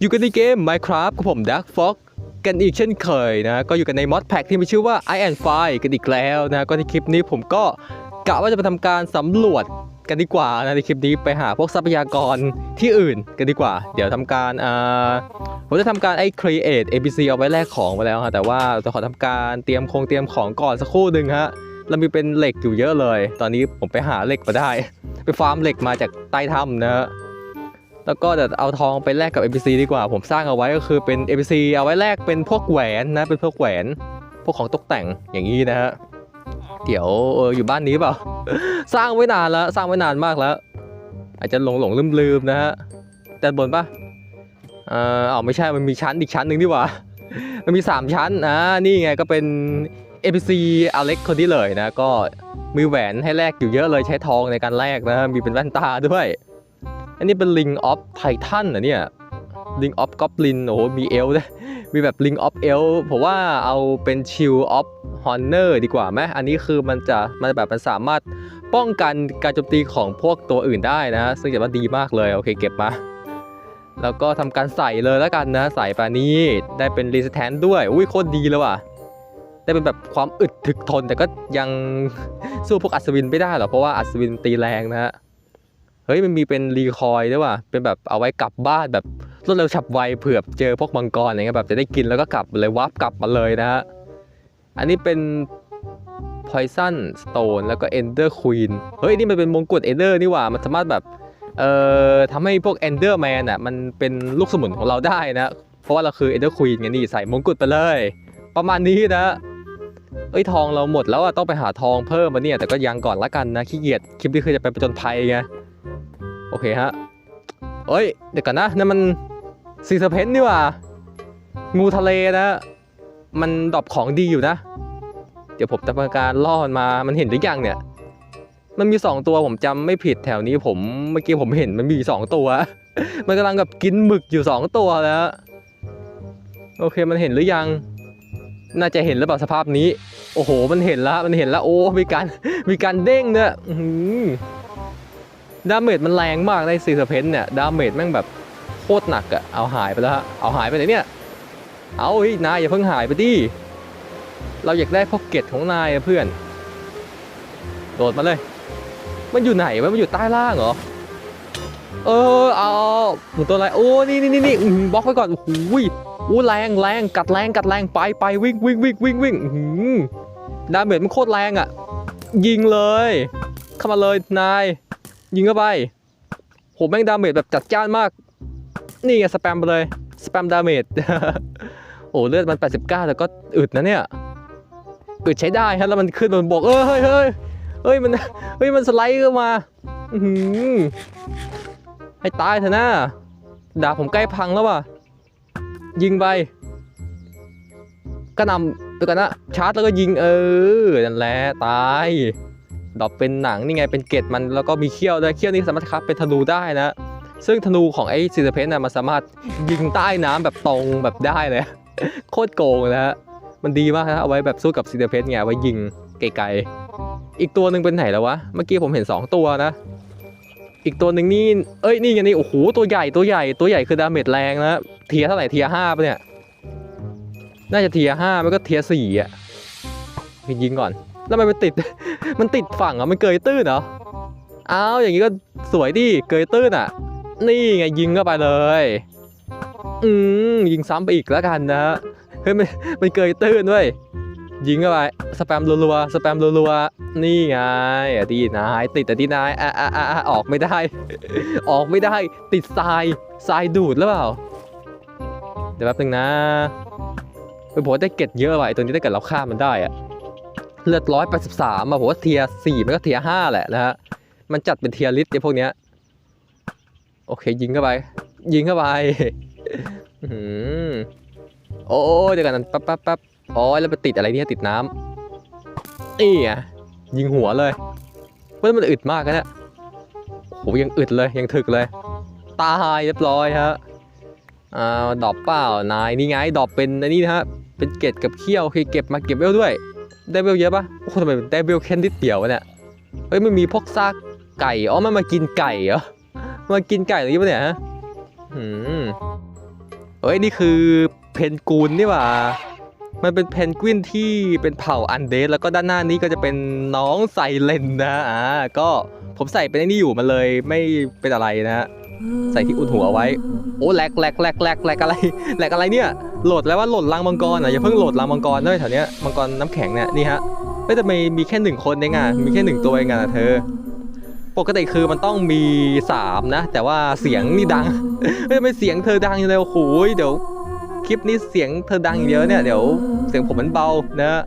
อยู่กันในเกม Minecraft กับผม Dark Fox กันอีกเช่นเคยนะก็อยู่กันในมอดแพ็กที่มีชื่อว่า I and Fire กันอีกแล้วนะก็ในคลิปนี้ผมก็กะว่าจะไปทำการสำรวจกันดีกว่านะในคลิปนี้ไปหาพวกทรัพยากรที่อื่นกันดีกว่า เดี๋ยวทำการอ่าผมจะทำการไอ้ create ABC เอาไว้แลกของไปแล้วฮะแต่ว่าจะขอทำการเตรียมคงเตรียมของก่อนสักครู่หนึ่งฮะเรามีเป็นเหล็กอยู่เยอะเลย ตอนนี้ผมไปหาเหล็กมาได้ ไปฟาร์มเหล็กมาจากใต้ถ้ำนะฮะ แล้วก็เดี๋ยวเอาทองไปแลกกับ NPC ดีกว่า ผมสร้างเอาไว้ก็คือเป็น NPC เอาไว้แลกเป็นพวกแหวนนะ เป็นพวกแหวน พวกของตกแต่งอย่างนี้นะฮะ เดี๋ยวเอออยู่บ้านนี้เปล่า สร้างไว้นานแล้ว สร้างไว้นานมากแล้ว อาจจะหลงหลงลืมลืมๆนะฮะด้านบนปะเออเอาไม่ใช่ มันมีชั้นอีกชั้นหนึ่งดีกว่า มันมี 3 ชั้นอ่านี่ไงก็เป็น NPC อเล็กคนนี้เลยนะ ก็มีแหวนให้แลกอยู่เยอะเลยใช้ทองในการแลกนะ มีเป็นแว่นตาด้วย อันนี้เป็น Ring of Titan นะเนี่ย Ring of Goblin โอ้โหมีเอลด้วยมีแบบ Ring of e l ผมว่าเอาเป็น Shield of Honor ดีกว่าไหมอันนี้คือมันจะมันแบบมันสามารถป้องกันการโจมตีของพวกตัวอื่นได้นะ ซึ่งจะว่าดีมากเลย โอเคเก็บมา แล้วก็ทำการใส่เลยแล้วกันนะ ใส่ไปนี้ได้เป็น Resistance ด้วย อุ้ยโคตรดีเลยว่ะ ได้เป็นแบบความอึดถึกทนแต่ก็ยังสู้พวกอัศวินไม่ได้หรอกเพราะว่าอัศวินตีแรงนะฮะ เฮ้ยมันมีเป็นรีคอยด้วยว่ะเป็นแบบเอาไว้กลับบ้านแบบรวดเร็วฉับไวเผื่อเจอพวกมังกรอะไรเงี้ยแบบจะได้กินแล้วก็กลับเลยวับกลับมาเลยนะฮะอันนี้เป็น Poison Stone แล้วก็ Ender Queen เฮ้ยนี่มันเป็นมงกุฎ Ender นี่หว่า มันสามารถแบบ เอ่อทำให้พวก Ender Man อะ มันเป็นลูกสมุนของเราได้นะ เพราะว่าเราคือ Ender Queen ไงนี่ใส่มงกุฎไปเลย ประมาณนี้นะ เอ้ยทองเราหมดแล้วอะต้องไปหาทองเพิ่มมาเนี่ย แต่ก็ยังก่อนละกันนะ ขี้เกียจคลิปนี้คือจะไปประจนภัยไง โอเคฮะเอ้ย เดี๋ยวก่อนนะนั่นมันซีเซอร์เพนนี่ว่า งูทะเลนะ มันดรอปของดีอยู่นะ เดี๋ยวผมจะทำการล่อมันมา มันเห็นหรือยังเนี่ย มันมี2ตัวผมจำไม่ผิดแถวนี้ผมเมื่อกี้ผมเห็นมันมี2ตัว มันกำลังกับกินหมึกอยู่2ตัวแล้ว โอเคมันเห็นหรือยัง น่าจะเห็นแล้วเปล่าสภาพนี้ โอ้โห มันเห็นแล้ว มันเห็นแล้ว โอ้ มีการ มีการเด้งเนี่ยอื ดาเมจมันแรงมากในซีเซอร์เพนเนี่ยดาเมจแม่งแบบโคตรหนักอะเอาหายไปแล้วฮะเอาหายไปไหนเนี่ย เอาเฮ้ยนายอย่าเพิ่งหายไปดิเราอยากได้พ็อกเก็ตของนายเพื่อน โดดมาเลย มันอยู่ไหนวะมันอยู่ใต้ล่างเหรอเออเอาหมุนตัวอะไรโอ้นี่นี่นี่นี่บล็อกไว้ก่อนโอ้โหอู้แรงแรงกัดแรงกัดแรงไปไปวิ่งวิ่งวิ่งวิ่งวิ่งดาเมจมันโคตรแรงอะยิงเลย เข้ามาเลยนาย ยิงเข้าไปโหแม่งดาเมจแบบจัดจ้านมาก นี่ไงสแปมไปเลย สแปมดาเมจโอ้เลือดมัน 89 แต่ก็อึดนะเนี่ย อึดใช้ได้ฮะแล้วมันขึ้นบนบกเอ้ยเฮ้ยเฮ้ยเฮ้ยมันเฮ้ยมันสไลด์เข้ามาอืให้ตายเถอะนะดาบผมใกล้พังแล้วว่ะ ยิงไปก็นำตัวกันนะชาร์จแล้วก็ยิงเออนั่นแหละตาย ดอกเป็นหนังนี่ไงเป็นเกล็ดมันแล้วก็มีเขี้ยวด้วยเขี้ยวนี้สามารถครับเป็นธนูได้นะ ซึ่งธนูของไอ้ซีเซเพนน่ะมันสามารถยิงใต้น้ำแบบตรงแบบได้เลย โคตรโกงนะฮะมันดีมากนะเอาไว้แบบสู้กับซีเซเพนไงไว้ยิงไกลๆอีกตัวหนึ่งเป็นไหนแล้ววะเมื่อกี้ผมเห็น 2 ตัวนะ อีกตัวหนึ่งนี่เอ้ยนี่ไงนี่โอ้โหตัวใหญ่ตัวใหญ่ตัวใหญ่คือดาเมจแรงนะเทียเท่าไหร่เทียห้าปะเนี่ยน่าจะเทียห้าไม่ก็เทียสี่อะยิงก่อน แล้วมันไปติด มันติดฝั่งเหรอะมันเกยตื้นเหรออ้าวอย่างนี้ก็สวยดิเกยตื้นอะ นี่ไงยิงเข้าไปเลย อืมยิงซ้ำไปอีกแล้วกันนะเฮ้ยมันมันเกยตื้นด้วยยิงเข้าไปสแปมรัวๆสแปมรัวๆนี่ไงอดีนายติดแต่ดีนายอะอะอะออกไม่ได้ ออกไม่ได้ ติดทรายทรายดูดหรือเปล่าเดี๋ยวแป๊บนึงนะเฮ้ยผมว่าได้เก็ดเยอะว่ะไอ้ตัวนี้ได้เกิดเราฆ่ามันได้อะ เลือดร้อยแปดสิบสามอะผมว่าเทียสี่มันก็เทียห้าแหละนะฮะ มันจัดเป็นเทียลิสต์ไอ้พวกเนี้ย โอเค ยิงเข้าไป ยิงเข้าไปหืโอ้เดี๋ยวกันนะแป๊บแป๊บแป๊บอ๋อแล้วไปติดอะไรเนี่ยติดน้ำนี่ไงยิงหัวเลยเฮ้ยมันอึดมากนะเนี่ยโหยังอึดเลยยังถึกเลย ตายเรียบร้อยฮะอ่าดอกเปล่านายนี่ไงดอกเป็นอันนี้นะฮะเป็นเกล็ดกับเขี้ยวโอเคเก็บมาเก็บไว้ด้วย ได้เวลเยอะปะโอ้โหทำไมได้เวลแค่นิดเดียววะเนี่ย เฮ้ยมันมีพวกซากไก่ อ๋อ มันมากินไก่เหรอ มากินไก่หรือยังปะเนี่ยฮะอืมเอ้ย นี่คือเพนกูนนี่หว่า มันเป็นเพนกวินที่เป็นเผ่าอันเดสแล้วก็ด้านหน้านี้ก็จะเป็นน้องไซเลนนะ อ่า ก็ผมใส่เป็นไอ้นี่อยู่มันเลยไม่เป็นอะไรนะฮะ ใส่ที่อุดหัวไว้ โอ้แหลกแหลกแหลกแหลกแหลกอะไรแหลกอะไรเนี่ยโหลดแล้วว่าโหลดรังมังกรอะอย่าเพิ่งโหลดรังมังกรด้วยแถวเนี้ยมังกรน้ำแข็งเนี่ยนี่ฮะไม่แต่ไม่มีแค่หนึ่งคนเองอะมีแค่หนึ่งตัวเองอะเธอ ปกติคือมันต้องมีสามนะ แต่ว่าเสียงนี่ดังเฮ้ยทำไม่เสียงเธอดังอย่างเดียวโอ้โหยเดี๋ยวคลิปนี้เสียงเธอดังอย่างเดียวเนี่ยเดี๋ยวเสียงผมมันเบานะ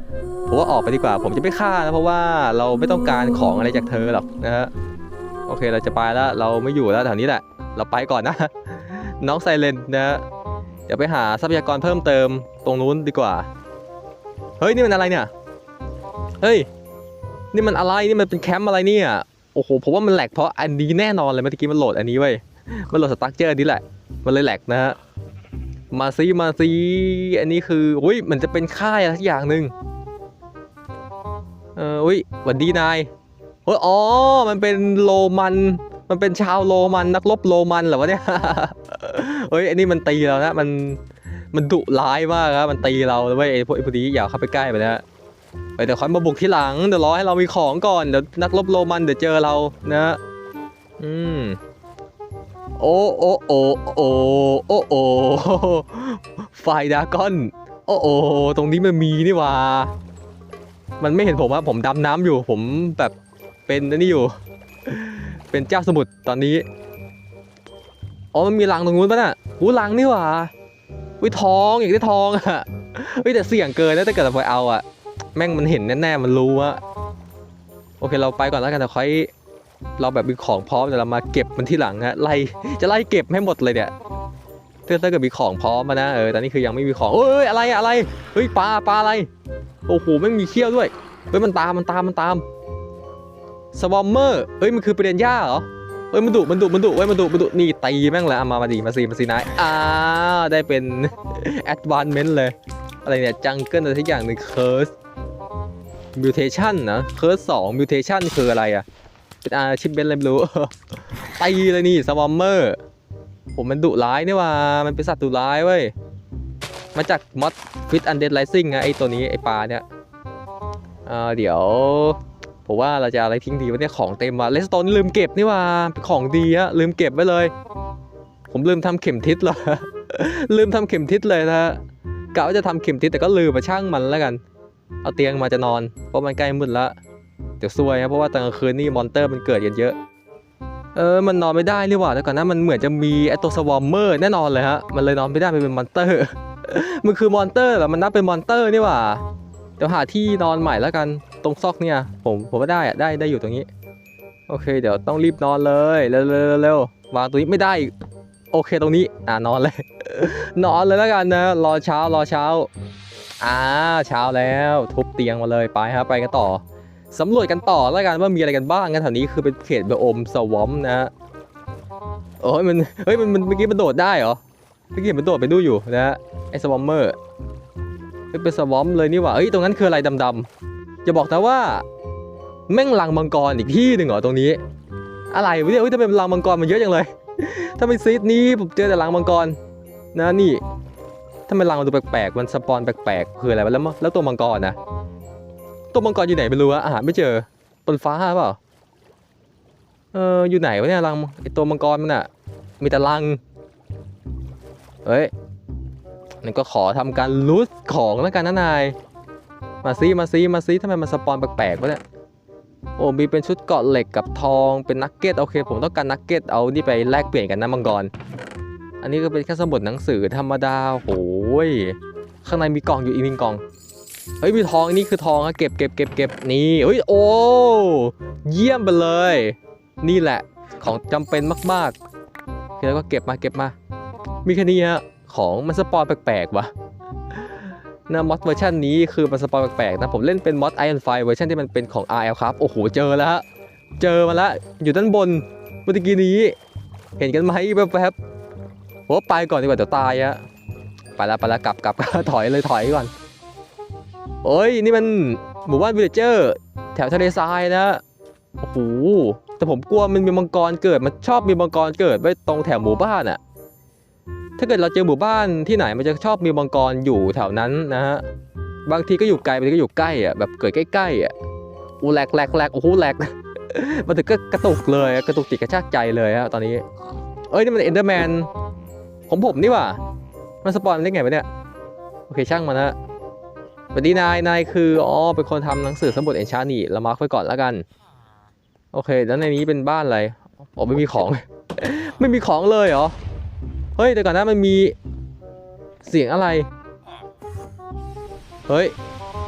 ผมว่าออกไปดีกว่า ผมจะไม่ฆ่านะเพราะว่าเราไม่ต้องการของอะไรจากเธอหรอกนะฮะโอเคเราจะไปแล้วเราไม่อยู่แล้วแถวนี้แหละ เราไปก่อนนะ น้องไซเลนนะเดี๋ยวไปหาทรัพยากรเพิ่มเติมตรงนู้นดีกว่า เฮ้ย นี่มันอะไรเนี่ย เฮ้ย นี่มันอะไร นี่มันเป็นแคมป์อะไรเนี่ย โอ้โห ผมว่ามันแหลกเพราะอันนี้แน่นอนเลยเมื่อกี้มันโหลดอันนี้เว้ย มันโหลดสตั๊กเจอร์นี้แหละ มันเลยแหลกนะฮะ มาซีมาซีอันนี้คือ อุ้ย มันจะเป็นค่ายอะไรสักอย่างหนึ่งเอออุ้ยหวัดดีนายเฮ้ยอ๋อ มันเป็นโรมัน มันเป็นชาวโรมันนักรบโรมันเหรอวะเนี่ยเฮ้ยอันนี้มันตีเรานะมันมันดุร้ายมากครับมันตีเราเลยเว้ยไอ้พวกไอ้พวกนี้อย่าเข้าไปใกล้ไปนะเฮ้ยเดี๋ยวค่อยมาบุกที่หลังเดี๋ยวรอให้เรามีของก่อนเดี๋ยวนักรบโรมันเดี๋ยวเจอเรานะอืมโอ้โอ้โอ้โอ้โอ้โอ้ไฟดากอนโอ้โอ้ตรงนี้มันมีนี่หว่า มันไม่เห็นผมว่าผมดำน้ำอยู่ผมแบบเป็นอันนี่อยู่ เป็นเจ้าสมุทรตอนนี้ อ๋อมันมีรังตรงนู้นปะน่ะหูรังนี่หว่าวิทองอยากได้ทองอะเฮ้ยแต่เสี่ยงเกินนะถ้าเกิดเราไปเอาอะแม่งมันเห็นแน่ๆมันรู้ว่าโอเคเราไปก่อนแล้วกันแต่ค่อยเราแบบมีของพร้อมเดี๋ยวเรามาเก็บมันที่หลังฮะไล่จะไล่เก็บให้หมดเลยเนี่ยถ้าถ้าเกิดมีของพร้อมมานะเออตอนนี้คือยังไม่มีของเอ้ยอะไรอะไรเฮ้ยปลาปลาอะไรโอ้โหไม่มีเขี้ยวด้วยเฮ้ยมันตามมันตามมันตาม สวอมเมอร์เฮ้ยมันคือประเด็นย่าเหรอเฮ้ยมันดุมันดุมันดุเว้ยมันดุมันดุนี่ตีแม่งเลยเอามามาดีมาซีมาซีนายอ่าได้เป็นแอดวานเมนต์เลย อะไรเนี่ยจังเกิลอะไรทุกอย่างหนึ่งเคิร์สมิวเทชันนะเคิร์สสองมิวเทชันคืออะไรอะเป็นอาชิปเบนอะไรไม่รู้ตีเลยนี่สวอมเมอร์ผมมันดุร้ายนี่ว่ามันเป็นสัตว์ดุร้ายเว้ยมาจากมอดฟิตอันเดดไลซิ่งนะไอตัวนี้ไอปลาเนี่ยอ่าเดี๋ยว ผมว่าเราจะอะไรทิ้งดีวะเนี่ยของเต็มว่ะเลสโตนลืมเก็บนี่ว่าเป็นของดีอะลืมเก็บไว้เลย ผมลืมทำเข็มทิศเลยลืมทำเข็มทิศเลยนะกะว่าจะทำเข็มทิศแต่ก็ลืมมาช่างมันแล้วกัน เอาเตียงมาจะนอนเพราะมันใกล้มืดละเดี๋ยวซวยครับเพราะว่าตอนกลางคืนนี่มอนเตอร์มันเกิดกันเยอะเออ มันนอนไม่ได้นี่หว่าแต่ก่อนนะมันเหมือนจะมีไอตัวสวอมเมอร์แน่นอนเลยฮะ มันเลยนอนไม่ได้มันเป็นมอนเตอร์ มันคือมอนเตอร์เหรอ มันนับเป็นมอนเตอร์นี่หว่า เดี๋ยวหาที่นอนใหม่แล้วกัน ตรงซอกเนี่ย ผมผมว่าได้อะได้ได้อยู่ตรงนี้ โอเค เดี๋ยวต้องรีบนอนเลยเร็วเร็วเร็ววางตรงนี้ไม่ได้โอเคตรงนี้อ่านอนเลย นอนเลยแล้วกันนะ รอเช้ารอเช้าอ่าเช้าแล้วทุบเตียงมาเลยไปครับไปกันต่อสำรวจกันต่อแล้วกันว่ามีอะไรกันบ้างกันแถวนี้คือเป็นเขตเบโอมสวอมนะฮะโอ้ยมันเฮ้ยมันเมื่อกี้มันโดดได้เหรอเมื่อกี้มันโดดไปดูอยู่นะไอ้สวอมเมอร์เป็นสวอมเลยนี่หว่าเอ้ยตรงนั้นคืออะไรดำๆ อย่าบอกนะว่า แม่งรังมังกรอีกที่หนึ่งเหรอตรงนี้ อะไรวะเนี่ยเฮ้ยทำไมรังมังกรมันเยอะจังเลย ถ้าเป็นซีดนี้ผมเจอแต่รังมังกรนะนี่ถ้ามันรังมันดูแปลกๆมันสปอนแปลกๆคืออะไรวะแล้วมแล้วตัวมังกรนะตัวมังกรอยู่ไหนไม่รู้อะอาหารไม่เจอบนฟ้าเปล่าเอออยู่ไหนวะเนี่ยรังไอตัวมังกรมันอะมีแต่รังเฮ้ยนั่นก็ขอทำการลูสของแล้วกันนะนาย มาซีมาซีมาซีทำไมมันสปอนแปลกๆวะเนี่ยโอ้มีเป็นชุดเกาะเหล็กกับทองเป็นนักเก็ตโอเค ผมต้องการนักเก็ตเอานี่ไปแลกเปลี่ยนกันนะมังกร อันนี้ก็เป็นแค่สมุดหนังสือธรรมดาโหยข้างในมีกล่องอยู่อีกหนึ่งกล่องเฮ้ยมีทองนี่คือทองอะเก็บเก็บเก็บเก็บนี่เฮ้ยโอ้เยี่ยมไปเลย นี่แหละของจำเป็นมากๆแล้วก็เก็บมาเก็บมา มีแค่นี้ฮะของมันสปอนแปลกๆวะ นะมอดเวอร์ชันนี้คือมันสปอนแปลกๆนะผมเล่นเป็นมอดไอรอนไฟเวอร์ชันที่มันเป็นของ RL ครับ โอ้โห เจอแล้วฮะ เจอมาแล้วอยู่ด้านบนเมื่อกี้นี้ เห็นกันไหมแป๊บๆผมว่าไปก่อนดีกว่าเดี๋ยวตายอะไปแล้วไปแล้วกลับกลับถอยเลยถอยก่อนโอ้ยนี่มันหมู่บ้านวิลเลเจอร์แถวทะเลทรายนะโอ้โหแต่ผมกลัวมันมีมังกรเกิดมันชอบมีมังกรเกิดไว้ตรงแถวหมู่บ้านอะ ถ้าเกิดเราเจอหมู่บ้านที่ไหนมันจะชอบมีมังกรอยู่แถวนั้นนะฮะบางทีก็อยู่ไกลบางทีก็อยู่ใกล้อะแบบเกิดใกล้ๆอะอูแหลกแหลกแหลกโอ้โหแหลกมันถึงก็กระตุกเลยกระตุกจิกระชากใจเลยฮะตอนนี้ เอ้ยนี่มันเอนเดอร์แมนของผมนี่ว่ามันสปอนได้ไงวะเนี่ยโอเคช่างมันนะสวัสดีนายนายคืออ๋อเป็นคนทำหนังสือสมุดเอนชานี่เรามาร์คไว้ก่อนแล้วกัน โอเค แล้วในนี้เป็นบ้านอะไรอ๋อไม่มีของ ไม่มีของเลยเหรอ เฮ้ยแต่ก่อนหนะมันมีเสียงอะไร เฮ้ย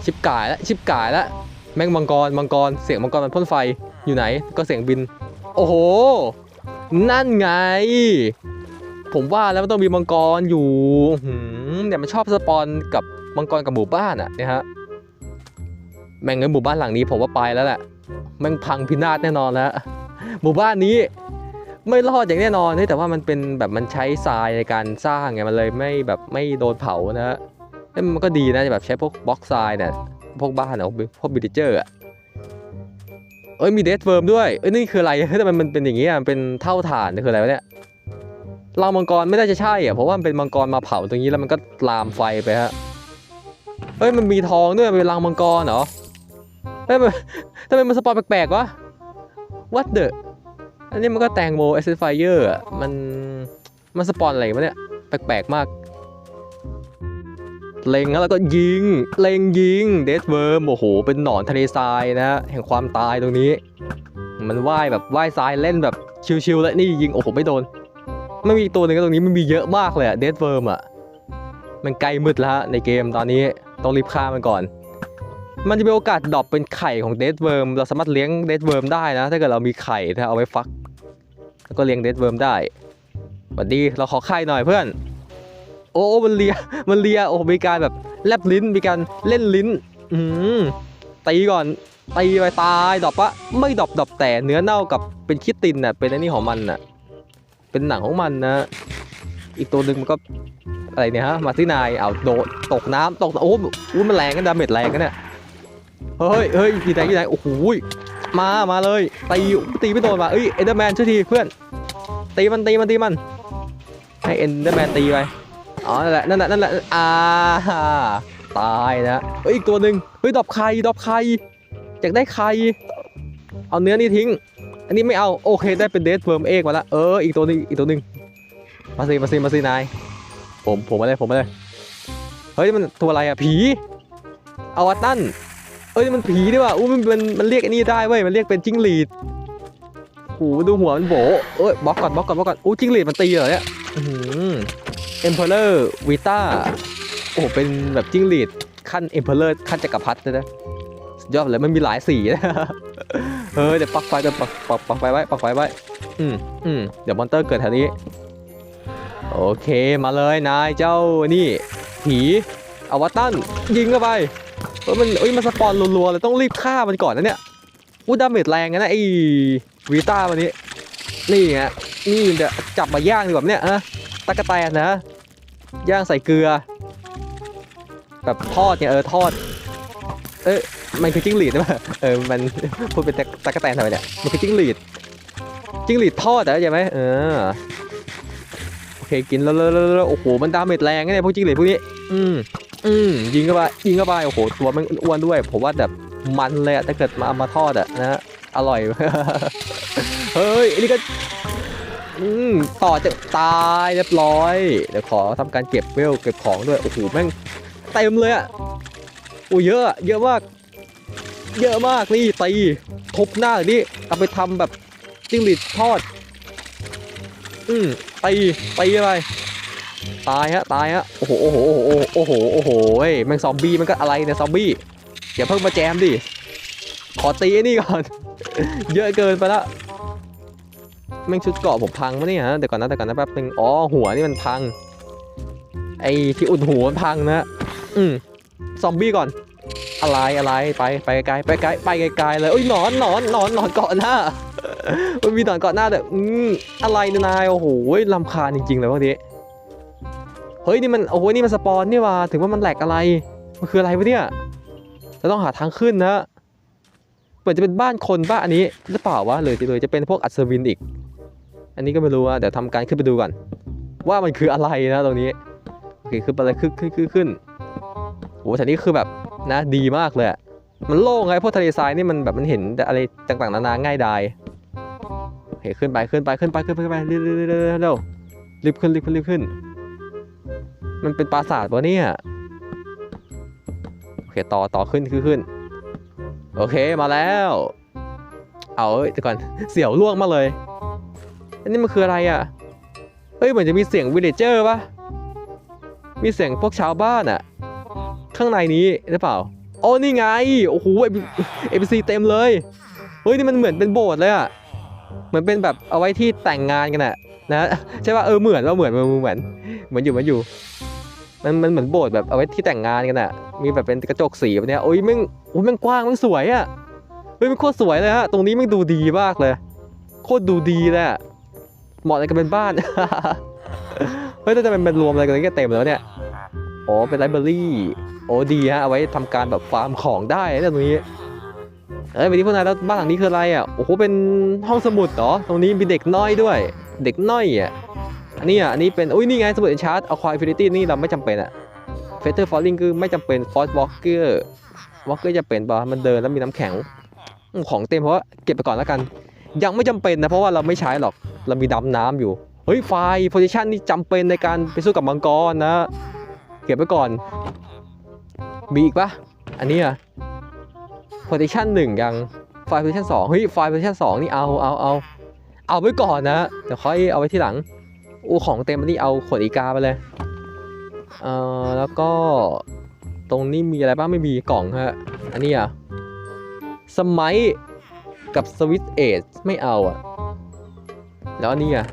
ชิบกายแล้วชิบกายแล้วแม่งมังกรมังกรเสียงมังกรมันพ่นไฟอยู่ไหน ก็เสียงบิน โอ้โห นั่นไง ผมว่าแล้วมันต้องมีมังกรอยู่หืมเนี่ยมันชอบสปอนกับมังกรกับหมู่บ้านอะเนี่ยฮะแม่งเงินหมู่บ้านหลังนี้ผมว่าไปแล้วแหละแม่งพังพินาศแน่นอนแล้วหมู่บ้านนี้ ไม่รอดอย่างแน่นอนเฮ้ยแต่ว่ามันเป็นแบบมันใช้ทรายในการสร้างไงมันเลยไม่แบบไม่โดนเผานะฮะเอ้มันก็ดีนะแบบใช้พวกบล็อกทรายเนี่ยพวกบ้านอะพวกบิดเจอร์อะเอ้ยมีเดสเวิร์มด้วยเอ้ยนี่คืออะไรเฮ้ยทำไมมันเป็นอย่างเงี้อะมันเป็นเท่าฐานนี่คืออะไรวะเนี่ยลามมังกรไม่ได้จะใช่อะเพราะว่ามันเป็นมังกรมาเผาตรงนี้แล้วมันก็ลามไฟไปฮะเฮ้ยมันมีทองด้วยเป็นรังมังกรเหรอเฮ้ยทำไมมันสปอร์แปลกๆวะ what the อันนี้มันก็แตงโมเอสเซนไฟเออร์มัน มันสปอนอะไรวะเนี่ย แปลกๆมาก เล็งแล้วก็ยิง เล็งยิง เดสเวิร์ม โอ้โห เป็นหนอนทะเลทรายนะ แห่งความตายตรงนี้ มันว่ายแบบว่ายทรายเล่นแบบชิวๆแล้วนี่ยิง โอ้โห ไม่โดน ไม่มีตัวหนึ่งตรงนี้มันมีเยอะมากเลยอะเดสเวิร์มอะมันใกล้มืดแล้วฮะในเกมตอนนี้ต้องรีบฆ่ามันก่อนมันจะมีโอกาสดรอปเป็นไข่ของเดดเวิร์มเราสามารถเลี้ยงเดดเวิร์มได้นะ ถ้าเกิดเรามีไข่ถ้าเอาไว้ฟัก แล้วก็เลี้ยงเดดเวิร์มได้สวัสดีเราขอไข่หน่อยเพื่อน โอ้มันเลียมันเลียโอ้มีการแบบแลบลิ้นมีการเล่นลิ้น อืมตีก่อนตีไปตายดอปปะไม่ดอปดอปแต่เนื้อเน่ากับเป็นคิดตินน่ะเป็นไอ้นี่ของมันน่ะ เป็นหนังของมันนะ อีกตัวหนึ่งมันก็อะไรเนี่ยฮะมาที่นายเอาโดดตกน้ำตกโอ้โหมันแรงกันดาเมจแรงกันเนี่ยเฮ้ยเฮ้ยกี่ไหนกี่ไหนโอ้โห มา มาเลย ตี ตีไม่โดนมาเอ้ย เอ็นเดอร์แมนช่วยทีเพื่อน ตีมัน ตีมัน ตีมัน ให้เอ็นเดอร์แมนตีไป อ๋อ นั่นแหละ นั่นแหละ นั่นแหละ อ่าตายนะเฮ้ย อีกตัวหนึ่งเฮ้ย ดอบไข่ ดอบไข่อยากได้ไข่ เอาเนื้อนี่ทิ้ง อันนี้ไม่เอา โอเค ได้เป็นเดสเวิร์มเอกมาละเออ อีกตัวหนึงอีกตัวหนึ่งมาสิมาสิมาสินาย ผม ผมมาเลย ผมมาเลย เฮ้ย มันตัวอะไรอะผีอวตัน เอ้ยมันผีดีว่ะอู้มันมันมันเรียกไอ้นี่ได้เว้ยมันเรียกเป็นจิ้งหรีดโอ้โหดูหัวมันโบเอ้ยบล็อกก่อนบล็อกก่อนบล็อกก่อนอู้จิ้งหรีดมันตีเหรอเนี่ยเอ็มเพลเลอร์วีต้าโอ้โหเป็นแบบจิ้งหรีดขั้นเอ็มเพลเลอร์ขั้นจักรพรรดิเลยนะสุดยอดเลยมันมีหลายสีนะเฮ้ยเดี๋ยวปักไฟเดี๋ยวปักปักปักไฟไว้ปักไฟไว้อืมอืมเดี๋ยวมอนเตอร์เกิดแถวนี้ โอเคมาเลยนายเจ้านี่ ผีอวตันยิงเข้าไป เออมันเอ้ยมันสปอนรัวๆเลยต้องรีบฆ่ามันก่อนนะเนี่ยอู้ดาเมจแรงนะไอ้วีต้าวันนี้ นี่ฮะนี่เดี๋ยวจับมาย่างดีกว่าเนี่ยฮะตะกะแตนนะ ย่างใส่เกลือ แบบทอดเนี่ยเออทอด เอ้ยมันคือจิ้งหรีดใช่ไหมเออมันพูดเป็นตะตะกะแตนทำไมเนี่ยมันคือจิ้งหรีดจิ้งหรีดทอดแต่ใช่ไหมเออโอเคกินแล้วแล้วแล้วแล้วโอ้โหมันดาเมจแรงนะเนี่ยพวกจิ้งหรีดพวกนี้ อืม อืมยิงเข้าไปยิงเข้าไปโอ้โหตัวมันอ้วนด้วยผมว่าแบบมันเลยอะถ้าเกิดมาเอามาทอดอะนะอร่อย เฮ้ยอันนี้ก็อืมต่อจะตายเรียบร้อย เดี๋ยวขอทำการเก็บเวลเก็บของด้วย โอ้โหแม่งเต็มเลยอะโอ้เยอะเยอะมาก เยอะมากนี่ตีทุบหน้านี่เอาไปทำแบบจิ้งหรีดทอด อืมตีตีไป ตายฮะตายฮะโอ้โหโอ้โหโอ้โหโอ้โหโอ้โหเฮ้แมงซอมบี้มันก็อะไรเนี่ยซอมบี้อย่าเพิ่งมาแจมดิขอตีนี่ก่อน เยอะเกินไปละแม่งชุดเกาะผมพังมะเนี่ยฮะเดี๋ยวก่อนนะเดี๋ยวก่อนนะแป๊บนึงอ๋อหัวนี่มันพัง ไอ้ที่อุดหัวมันพังนะอืมซอมบี้ก่อน อะไรอะไรไปไปไกลไปไกลไปไกลเลยโอ้ยหนอนหนอนหนอนหนอนเกาะหน้ามันมีหนอนเกาะหน้าแต่อืมอะไรเนี่ยนายโอ้โหลำคาญจริงๆเลยพวกนี้ เฮ้ยนี่มันโอ้โหนี่มันสปอนนี่ว่าถึงว่ามันแหลกอะไร มันคืออะไรวะเนี่ยเราต้องหาทางขึ้นนะเหมือนจะเป็นบ้านคนบ้านอันนี้หรือเปล่าวะหรือจะเลยจะเป็นพวกอัศวินอีก อันนี้ก็ไม่รู้อะเดี๋ยวทำการขึ้นไปดูก่อนว่ามันคืออะไรนะตรงนี้โอเคขึ้นไปเลยขึ้นขึ้นขึ้นขึ้นโอ้แถวนี้คือแบบนะดีมากเลยมันโล่งไงพวกทะเลทรายนี่มันแบบมันเห็นอะไรต่างๆนานาง่ายดายโอเคขึ้นไปขึ้นไปขึ้นไปขึ้นไปขึ้นไปเร็วเร็วเร็วเร็วเร็วรีบขึ้นรีบขึ้นรีบขึ้น มันเป็นปราสาทปะเนี่ย โอเค ต่อต่อขึ้นขึ้นขึ้น โอเค มาแล้ว เอาเอ้ยเดี๋ยวก่อน เสี่ยวล่วงมาเลย อันนี้มันคืออะไรอะ เฮ้ย เหมือนจะมีเสียงวิลเลเจอร์ปะมีเสียงพวกชาวบ้านอะ ข้างในนี้หรือเปล่า โอ้นี่ไง โอ้โหเอพีซีเต็มเลย เฮ้ย นี่มันเหมือนเป็นโบสถ์เลยอะ เหมือนเป็นแบบเอาไว้ที่แต่งงานกันอะนะใช่ป่ะเออเหมือนว่าเหมือนเหมือนเหมือนเหมือนอยู่เหมือนอยู่ มันมันเหมือนโบสถ์แบบเอาไว้ที่แต่งงานกันอะมีแบบเป็นกระจกสีแบบเนี้ยโอ้ยแม่งโอ้ยแม่งกว้างแม่งสวยอะเฮ้ยมันโคตรสวยเลยฮะตรงนี้มันดูดีมากเลย โคตรดูดีเลยเหมาะในการเป็นบ้านเฮ้ยแต่จะเป็นเป็นรวมอะไรกันก็เต็มแล้วเนี่ยอ๋อเป็นไลบรารีโอ้ดีฮะเอาไว้ทำการแบบฟาร์มของได้นะตรงนี้เอ้ยไปที่พวกนายแล้วบ้านหลังนี้คืออะไรอะโอ้โหเป็นห้องสมุดเหรอตรงนี้มีเด็กน้อยด้วย เด็กน้อยอะ อันนี้อะอันนี้เป็นอุ้ยนี่ไงสมุดเอนชาร์ตเอาควายฟินิตี้นี่เราไม่จำเป็นอะเฟเธอร์ฟอลลิงคือไม่จำเป็นฟอสวอล์กเกอร์วอล์กเกอร์จะเป็นปะมันเดินแล้วมีน้ำแข็งของเต็มเพราะว่าเก็บไปก่อนแล้วกัน ยังไม่จำเป็นนะเพราะว่าเราไม่ใช้หรอกเรามีดำน้ำอยู่เฮ้ยไฟโพซิชันนี่จำเป็นในการไปสู้กับมังกรนะ เก็บไว้ก่อน มีอีกปะอันนี้อะโพซิชันหนึ่งยังไฟโพซิชันสองเฮ้ยไฟโพซิชันสองนี่เอาเอาเอาเอาไว้ก่อนนะเดี๋ยวค่อยเอาไว้ที่หลัง อู้ของเต็มนี่เอาขวดอีกาไปเลย เอ่อแล้วก็ตรงนี้มีอะไรบ้างไม่มีกล่องฮะ อันนี้อะสมัยกับสวิตเอจไม่เอาอะ แล้วอันนี่อะ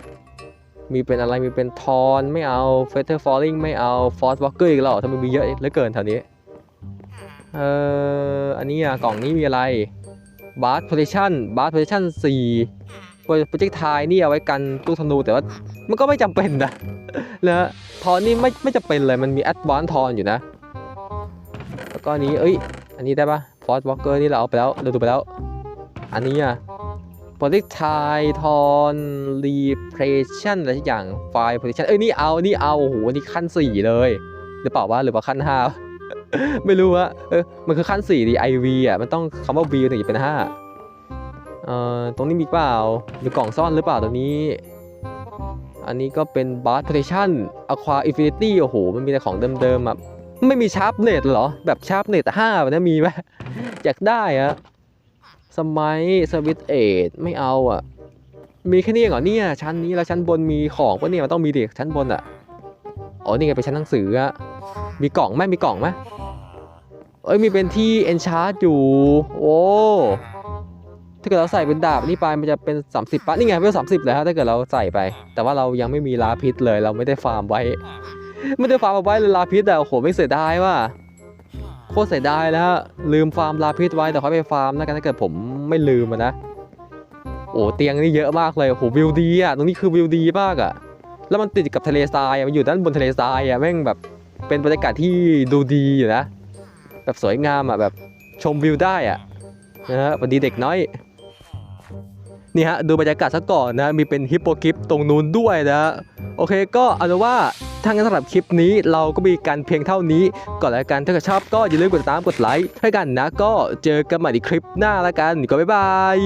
มีเป็นอะไรมีเป็นทอนไม่เอาเฟเธอร์ฟอลลิงไม่เอาฟอร์สวอลเกอร์อีกแล้วเหรอทำไมมีเยอะเหลือเกินแถวนี้ เอ่ออันนี้อะกล่องนี้มีอะไรบาร์ p โพ i ิชันบาร์ p โพ i ิชันสี่ โปรเจกต์ไทยนี่เอาไว้กันตู้ธนูแต่ว่ามันก็ไม่จำเป็นนะนะทอนนี่ไม่ไม่จำเป็นเลยมันมีแอดวานทอนอยู่นะ แล้วก็นี้เอ้ย อันนี้ได้ปะฟอร์ w วอลเกอร์นี่เราเอาไปแล้วเราดูไปแล้ว อันนี้อะโปรเจกต์ไทยทอนรีเพรสชั่นอะไรสักอย่างไฟล์โพซิชันเอ้ยนี่เอานี่เอาโอ้โหอันนี่ขั้นสี่เลยหรือเปล่าวะหรือว่าขั้นห้าไม่รู้อะเออมันคือขั้นสี่ดีไอวีอะ มันต้องคำว่า V ถึงจะเป็นห้า เอ่อตรงนี้มีเปล่ามีกล่องซ่อนหรือเปล่าตรงนี้ อันนี้ก็เป็นบาร์ p โพ i ิชันอะควาอินฟินิตี้โอ้โห มันมีแต่ของเดิมๆอะไม่มีชาร์ปเน็ตเหรอ แบบชาร์ปเน็ตห้าแบบนี้มีไหมอยากได้อะสมัยสวิตเอทไม่เอาอะมีแค่นี้เหรอเนี่ย ชั้นนี้แล้วชั้นบนมีของปะเนี่ยมันต้องมีดิชั้นบนอะอ๋อนี่ไงเป็นชั้นหนังสืออะมีกล่องไหมมีกล่องไหมเอ้ยมีเป็นที่เอนชาร์ดอยู่ โอ้ ถ้าเกิดเราใส่เป็นดาบนี่ไปมันจะเป็น 30ปะนี่ไงเป็นสามสิบเลยฮะถ้าเกิดเราใส่ไป แต่ว่าเรายังไม่มีลาพิษเลย เราไม่ได้ฟาร์มไว้ ไม่ได้ฟาร์มเอาไว้เลยลาพิษอะโอ้โหไม่เสียดายว่ะโคตรเสียดายแล้วฮะลืมฟาร์มลาพิษไว้แต่ค่อยไปฟาร์มนะกันถ้าเกิดผมไม่ลืมนะโอ้เตียงนี่เยอะมากเลยโอ้โหวิวดีอะตรงนี้คือวิวดีมากอะ แล้วมันติดกับทะเลทรายมันอยู่ด้านบนทะเลทรายอะแม่งแบบเป็นบรรยากาศที่ดูดีอยู่นะ แบบสวยงามอะแบบชมวิวได้อะนะฮะพอดีเด็กน้อย นี่ฮะดูบรรยากาศซะก่อนนะมีเป็นฮิปโปกิฟตรงนู้นด้วยนะโอเคก็เอาเป็นว่าทางนั้นสำหรับคลิปนี้เราก็มีการเพียงเท่านี้ ก่อนแล้วกันถ้าชอบก็อย่าลืมกดติดตามกดไลค์ให้กันนะ ก็เจอกันใหม่ในคลิปหน้าแล้วกันก็บ๊ายบาย